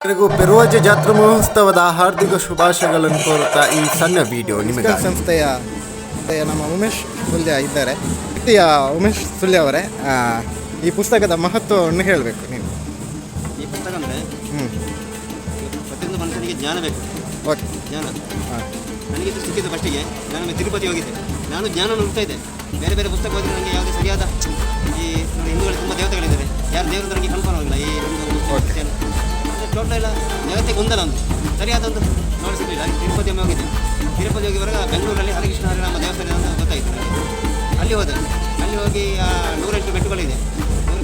ಎಲ್ಲರಿಗೂ ಪೆರುವಜ ಜಾತ್ರಾ ಮಹೋತ್ಸವದ ಹಾರ್ದಿಕ ಶುಭಾಶಯಗಳನ್ನು ಕೋರುತ್ತಾ ಈ ಸಣ್ಣ ವಿಡಿಯೋ ನಿಮಗೆ ಸಂಸ್ಥೆಯ ಸಂಸ್ಥೆಯ ನಮ್ಮ ಉಮೇಶ್ ಸುಲ್ಯ ಇದ್ದಾರೆ. ವ್ಯಕ್ತಿಯ ಉಮೇಶ್ ಸುಲ್ಯ ಅವರೇ ಆ, ಈ ಪುಸ್ತಕದ ಮಹತ್ವವನ್ನು ಹೇಳಬೇಕು ನೀವು. ಈ ಪುಸ್ತಕ ಅಂದರೆ ಹ್ಞೂ ಪ್ರತಿಯೊಂದು ಮನುಷ್ಯನಿಗೆ ಜ್ಞಾನ ಬೇಕು. ಓಕೆ. ಜ್ಞಾನ. ಹಾಂ. ನನಗೆ ಇದು ಸಿಕ್ಕಿದ್ದು ಫಸ್ಟಿಗೆ ನಾನು ತಿರುಪತಿ ಹೋಗಿದ್ದೆ. ನಾನು ಜ್ಞಾನವನ್ನು ಹುಡ್ತಾ ಇದ್ದೆ ಬೇರೆ ಬೇರೆ ಪುಸ್ತಕ ಓದಿದ್ರೆ ನನಗೆ ಯಾವುದೇ ಸರಿಯಾದ ಗೊಂದಲ ಒಂದು ಸರಿಯಾದ ಒಂದು ನೋಡಿ ಸಿಗಲಿಲ್ಲ ಅಲ್ಲಿ ತಿರುಪತಿ ಒಮ್ಮೆ ಹೋಗಿದ್ದೆ ತಿರುಪತಿ ಹೋಗಿ ಬರುವಾಗ ಬೆಂಗಳೂರಲ್ಲಿ ಹರಿಕೃಷ್ಣ ಹರಿರಾಮ ದೇವಸ್ಥಾನ ಅಂತ ಗೊತ್ತಾಯಿತು ಅಲ್ಲಿ ಹೋದೆ. ಅಲ್ಲಿ ಹೋಗಿ ಆ ನೂರೆಂಟು ಬೆಟ್ಟುಗಳಿದೆ.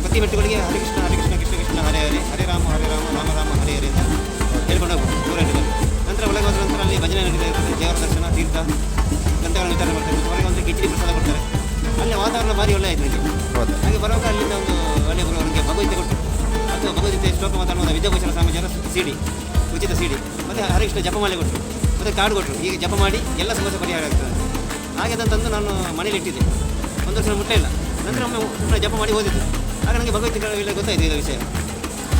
ಪ್ರತಿ ಬೆಟ್ಟುಗಳಿಗೆ ಹರಿಕೃಷ್ಣ ಹರಿಕೃಷ್ಣ ಕೃಷ್ಣ ಕೃಷ್ಣ ಹರೇ ಹರೇ ಹರೇ ರಾಮ ಹರೇ ರಾಮ ರಾಮ ರಾಮ ಹರೇ ಹರೇ ಅಂತ ಹೇಳ್ಕೊಂಡು ಹೋಗ್ಬೋದು ನೂರೆಂಟು ನಂತರ ಒಳಗೆ ಹೋದ ನಂತರ ಅಲ್ಲಿ ಭಜನೆ ನಡೀತಾ ಇರ್ತದೆ. ದೇವರ ದರ್ಶನ ತೀರ್ಥ ಗಂಟೆಗಳನ್ನು ವಿಚಾರ ಮಾಡ್ತಾರೆ ಹೊರಗೆ ಒಂದು ಕಿಚಡಿ ಪ್ರಸಾದ ಕೊಡ್ತಾರೆ. ಅಲ್ಲಿ ವಾತಾವರಣ ಭಾರಿ ಒಳ್ಳೆ ಆಯ್ತು ಇಲ್ಲಿ ಹಾಗೆ ಬರುವಾಗ ಅಲ್ಲಿಂದ ಒಂದು ಒಳ್ಳೆ ಅವರಿಗೆ ಭಗವದ್ಗೀತೆ ಕೊಟ್ಟು ಅಥವಾ ಭಗವದ್ಗೀತೆ ಶ್ಲೋಕ ಮಾತಾಡುವ ವಿದ್ಯಾಭೂಷಣ ಸ್ವಾಮೀಜಿಯವರ ಸಿಡಿ ಉಚಿತ ಸಿಡಿ. ಮತ್ತು ಹರಿಕೃಷ್ಣ ಜಪಮಾಲೆ ಕೊಟ್ಟರು ಮತ್ತು ಕಾರ್ಡ್ ಕೊಟ್ಟರು ಈಗ ಜಪ ಮಾಡಿ ಎಲ್ಲ ಸಮಸ್ಯೆ ಪರಿಹಾರ ಆಗ್ತದೆ. ಹಾಗೆ ಅದನ್ನು ತಂದು ನಾನು ಮನೇಲಿ ಇಟ್ಟಿದ್ದೆ. ಒಂದು ವರ್ಷ ಮುಟ್ಟೇ ಇಲ್ಲ. ನಂತರ ಒಮ್ಮೆ ಸುಮ್ಮನೆ ಜಪ ಮಾಡಿ ಓದಿದ್ದು. ಆಗ ನನಗೆ ಭಗವದ್ಗೀತೆ ಇಲ್ಲ ಗೊತ್ತಾಯಿತು ಇದು ವಿಷಯ.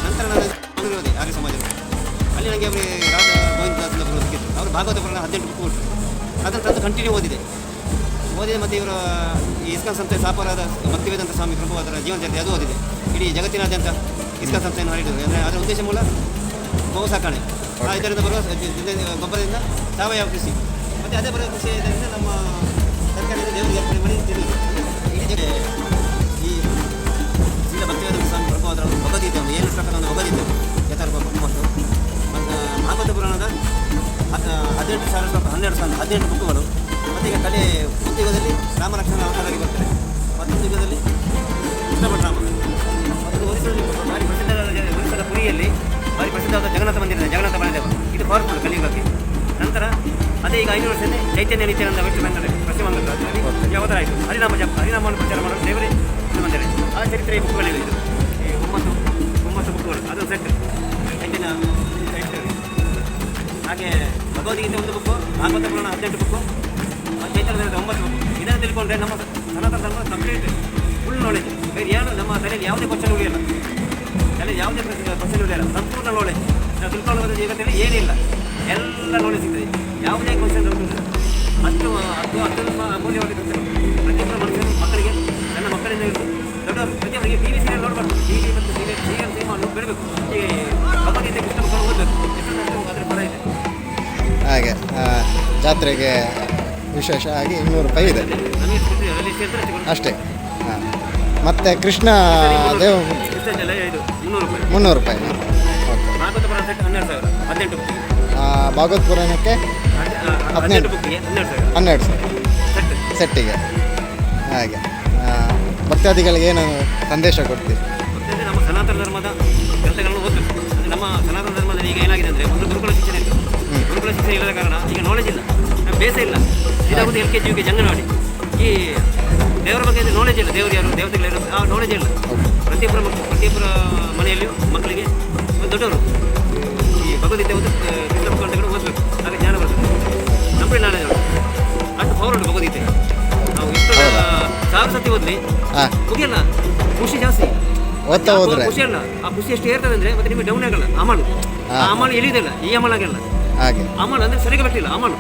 ನಂತರ ನಾನು ಮಂಗಳೂರು ಹೋದೆ ಆರ್ಯ ಸಮಾಜದಲ್ಲಿ ಅಲ್ಲಿ ನನಗೆ ಅವರಿಗೆ ರಾಜ ಗೋವಿಂದ ದಾಸ್ ಅಂತ ಸಿಕ್ಕಿತ್ತು ಅವರು ಭಾಗವತ ಪುರಾಣ ಹದಿನೆಂಟು ಬುಕ್ ಕೊಟ್ಟರು ಅದನ್ನು ತಂದು ಕಂಟಿನ್ಯೂ ಓದಿದೆ. ಓದಿದೆ ಮತ್ತು ಇವರ ಈ ಇಸ್ಕಾನ್ ಸಂಸ್ಥೆ ಭಕ್ತಿ ವೇದಂತ ಸ್ವಾಮಿ ಪ್ರಭು ಅದರ ಜೀವನ ಚರಿತ್ರೆ ಅದು ಓದಿದೆ. ಇಡೀ ಜಗತ್ತಿನಾದ್ಯಂತ ಇಸ್ಕಾನ್ ಸಂಸ್ಥೆಯನ್ನು ಹರಡಿದರು ಅಂದರೆ ಅದರ ಉದ್ದೇಶ ಮೂಲ ಗೋವು ಸಾಕಣೆ ಇದರಿಂದ ಬರುವ ಗೊಬ್ಬರದಿಂದ ಸಾವಯವ ಕೃಷಿ. ಮತ್ತು ಅದೇ ಬರುವ ಕೃಷಿ ಇದರಿಂದ ನಮ್ಮ ಸರ್ಕಾರದಿಂದ ದೇವರಿಗೆ ಅರ್ಪಣೆ ಮಾಡಿ ಜಗ ಈ ಶ್ರೀಲ ಭಕ್ತಿವೇದಾಂತ ಸ್ವಾಮಿ ಪ್ರಭಾವದ ಒಂದು ಏಳು ಒಂದು ಭಗವದ್ಗೀತೆ ಯಥಾರ್ಥ ಮತ್ತು ಮತ್ತು ಭಾಗವತ ಪುರಾಣದ ಹದಿನೆಂಟು ಸಾವಿರ ಹನ್ನೆರಡು ಸಾವಿರ, ಹದಿನೆಂಟು ಬುಕ್ಗಳು ಮತ್ತು ಈಗ ಕಲೆ ಉದ್ಯೋಗದಲ್ಲಿ ಯುಗದಲ್ಲಿ ರಾಮಲಕ್ಷ್ಮಣ ಅವತಾರಾಗಿ ಬರ್ತಾರೆ ಮತ್ತು ಯುಗದಲ್ಲಿ ಪವರ್ಫುಲ್ ಕಲಿಯುಗಕ್ಕೆ. ನಂತರ ಅದೇ ಈಗ ಐನೂರು ವರ್ಷದಲ್ಲಿ ಚೈತನ್ಯ ನಿತ್ಯಾನಂದ ವೆಸ್ಟ್ ಬೆಂಗಳೂರು ಪಶ್ಚಿಮ ಬಂಗಾಳ ಅದರಲ್ಲಿ ಅವತಾರ ಆಯಿತು ಹರಿನಾಮ ಜಪ ಹರಿನಾಮವನ್ನು ಪ್ರಚಾರ ಮಾಡಲು ದೇವರೇ ಬಂದರೆ ಆ ಚರಿತ್ರೆ ಬುಕ್ಗಳಿವೆ ಇದು. ಈ ಒಂಬತ್ತು ಒಂಬತ್ತು ಬುಕ್ಗಳು ಅದು ಸೆಟ್ ಚೈತನ್ಯ. ಹಾಗೆ ಭಗವದ್ಗೀತೆ ಒಂದು ಬುಕ್ಕು, ಭಾಗವತ ಪುರಾಣ ಹದಿನೆಂಟು ಬುಕ್ಕು ಚೈತನ್ಯದ ಒಂಬತ್ತು ಬುಕ್ಕು. ಇದನ್ನು ತಿಳ್ಕೊಂಡ್ರೆ ನಮ್ಮ ಸನಾತನ ಧರ್ಮ ಕಂಪ್ಲೀಟ್ ಫುಲ್ ನಾಲೆಜ್ ಬೇರೆ ಏನು ನಮ್ಮ ತಲೆಯಲ್ಲಿ ಯಾವುದೇ ಕ್ವಶನ್ ಉಳಿಯಲ್ಲ. ತಲೆಯಲ್ಲಿ ಯಾವುದೇ ಕ್ವಶನ್ ಉಳಿಯಲ್ಲ. ಸಂಪೂರ್ಣ ನಾಲೆಜ್ ನಾವು ತಿಳ್ಕೊಳ್ಳೋದು ಜಗತ್ತಲ್ಲಿ ಏನಿಲ್ಲ. ಎಲ್ಲ ನಾಲೆಜ್ ಸಿಗ್ತದೆ ಯಾವುದೇ ಕ್ವಶನ್ ಅಷ್ಟು ಅದು ಅತ್ಯಂತ ಅಮೂಲ್ಯವಾಗಿ ಪ್ರತಿಯೊಬ್ಬರು ಪ್ರತಿಯೊಬ್ಬರ ಮನುಷ್ಯರು ಮಕ್ಕಳಿಗೆ ನನ್ನ ಮಕ್ಕಳಿಂದ ಹಿಡಿದು ದೊಡ್ಡವರು ಪ್ರತಿಯೊಬ್ಬರಿಗೆ ಟಿ ವಿ ಸೀರಿಯಲ್ ನೋಡಬಾರ್ದು ಟಿ ವಿ ಮತ್ತು ಸೀರಿಯಲ್ ಸೀರಿಯಲ್ ಸಿನಿಮಾ ಬಿಡಬೇಕು ಈ ಭಗವದ್ಗೀತೆ ಕೃಷ್ಣ ಮಕ್ಕಳು ಓದಬೇಕು ಅದರ ಫಲ ಇದೆ. ಹಾಗೆ ಜಾತ್ರೆಗೆ ವಿಶೇಷ ಆಗಿ ಇನ್ನೂರು ರೂಪಾಯಿ ಇದೆ. ಅಷ್ಟೇ. ಹಾಂ. ಮತ್ತು ಕೃಷ್ಣ ದೇವ್ ಮುನ್ನೂರು ರೂಪಾಯಿ. ಸೆಟ್ ಹನ್ನೆರಡು ಸಾವಿರ. ಹದಿನೆಂಟು ಭಾಗವತ್ ಪುರಾಣಕ್ಕೆ ಹದಿನೆಂಟು ಬುಕ್ಕಿಗೆ ಹನ್ನೆರಡು ಸಾವಿರ. ಹನ್ನೆರಡು ಸಾವಿರ. ಸೆಟ್ ಸೆಟ್ಟಿಗೆ. ಹಾಗೆ. ಭಕ್ತಾದಿಗಳಿಗೆ ಏನು ಸಂದೇಶ ಕೊಡ್ತೀವಿ ಮತ್ತೆ ನಮ್ಮ ಸನಾತನ ಧರ್ಮದ ಗ್ರಂಥಗಳನ್ನು ಓದಬೇಕು. ಅಂದರೆ ನಮ್ಮ ಸನಾತನ ಧರ್ಮದಲ್ಲಿ ಈಗ ಏನಾಗಿದೆ ಅಂದರೆ ಒಂದು ಗುರುಕುಲ ಶಿಕ್ಷಣ ಇತ್ತು. ಗುರುಕುಲ ಶಿಕ್ಷಣ ಇಲ್ಲದ ಕಾರಣ ಈಗ ನಾಲೆಜ್ ಇಲ್ಲ. ಬೇಸೇ ಇಲ್ಲ. ಇದಾಗುತ್ತೆ ಎಲ್ ಕೆ ಜಿ ಯುಗೆ ಜಂಗನವಾಡಿ. ಈ ದೇವರ ಬಗ್ಗೆ ನಾಲೆಜ್ ಇಲ್ಲ. ದೇವರು ಯಾರು ದೇವತೆಗಳು ಯಾರು ಆ ನಾಲೆಜ್ ಇಲ್ಲ. ಪ್ರತಿಯೊಬ್ಬರ ಮಕ್ಕಳು ಪ್ರತಿಯೊಬ್ಬರ ಮನೆಯಲ್ಲಿಯೂ ಮಕ್ಕಳಿಗೆ ಒಂದು ದೊಡ್ಡವರು. ಸಾವಿರ ಸತಿ ಓದ್ಲಿ ಹಾಂ. ಮುಗಿಯಲ್ಲ? ಖುಷಿ ಜಾಸ್ತಿ. ಓದ್ತಾ ಹೋದ್ರೆ? ಖುಷಿ ಅಲ್ಲ. ಆ ಖುಷಿ ಎಷ್ಟು ಏರ್ತದೆ ಅಂದ್ರೆ ಮತ್ತೆ ನಿಮಗೆ ಡೌನ್ ಆಗಲ್ಲ. ಅಮಲು. ಆ ಅಮಲು ಎಲ್ಲಿದಿಲ್ಲ ಈ ಅಮಲ್ ಆಗಲ್ಲ ಹಾಗೆ. ಅಮಲ್ ಅಂದ್ರೆ ಸರಿಗೆ ಬಟ್ಟಿಲ್ಲ ಅಮಲು.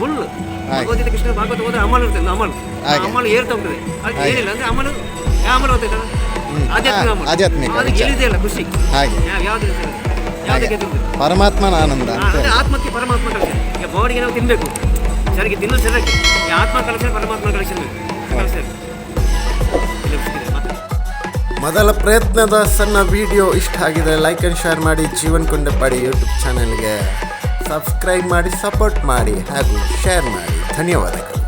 ಫುಲ್. ಭಗವದ್ಗೀತೆ ಕೃಷ್ಣ ಭಾಗವತ ಹೋದ್ರೆ ಅಮಲ್ ಇರ್ತದೆ ಅಮಲ್. ಅಮಲ್ ಏರ್ತಾ ಹೋಗ್ತದೆ ಅದು ಏನಿಲ್ಲ ಅಂದ್ರೆ ಅಮಲು ಅಮಲ್ ಹೋಗ್ತೈತಲ್ಲ ಆಧ್ಯಾತ್ಮಿಕ ಆಧ್ಯಾತ್ಮಿಕ ಅದಕ್ಕೆ ವಿಚಾರ. ಖುಷಿ? ಹಾಗೆ. ಯಾವ ಯಾವ್ದು ಯಾವುದಕ್ಕೆ ಪರಮಾತ್ಮನ ಆನಂದ ಆತ್ಮಕ್ಕೆ ಪರಮಾತ್ಮ ಕಳಿಸ್ತಾರೆ ಈಗ ಬಾಡಿಗೆ ನಾವು ತಿನ್ಬೇಕು. ಸರಿಗೆ ತಿನ್ನೋದು ಶರೀರಕ್ಕೆ ಈ ಆತ್ಮ ಕಳಿಸ್ತಾರೆ ಪರಮಾತ್ಮ ಕಳಿಸ್ಬೇಕು ಬೇಕು ಮೊದಲ ಪ್ರಯತ್ನದ ಸಣ್ಣ ವಿಡಿಯೋ ಇಷ್ಟ ಆಗಿದ್ರೆ ಲೈಕ್ ಆ್ಯಂಡ್ ಶೇರ್ ಮಾಡಿ ಜೀವನ್ ಕೊಂಡಪಾಡಿ ಯೂಟ್ಯೂಬ್ ಚಾನಲ್ಗೆ ಸಬ್ಸ್ಕ್ರೈಬ್ ಮಾಡಿ ಸಪೋರ್ಟ್ ಮಾಡಿ ಹಾಗೂ ಶೇರ್ ಮಾಡಿ. ಧನ್ಯವಾದಗಳು.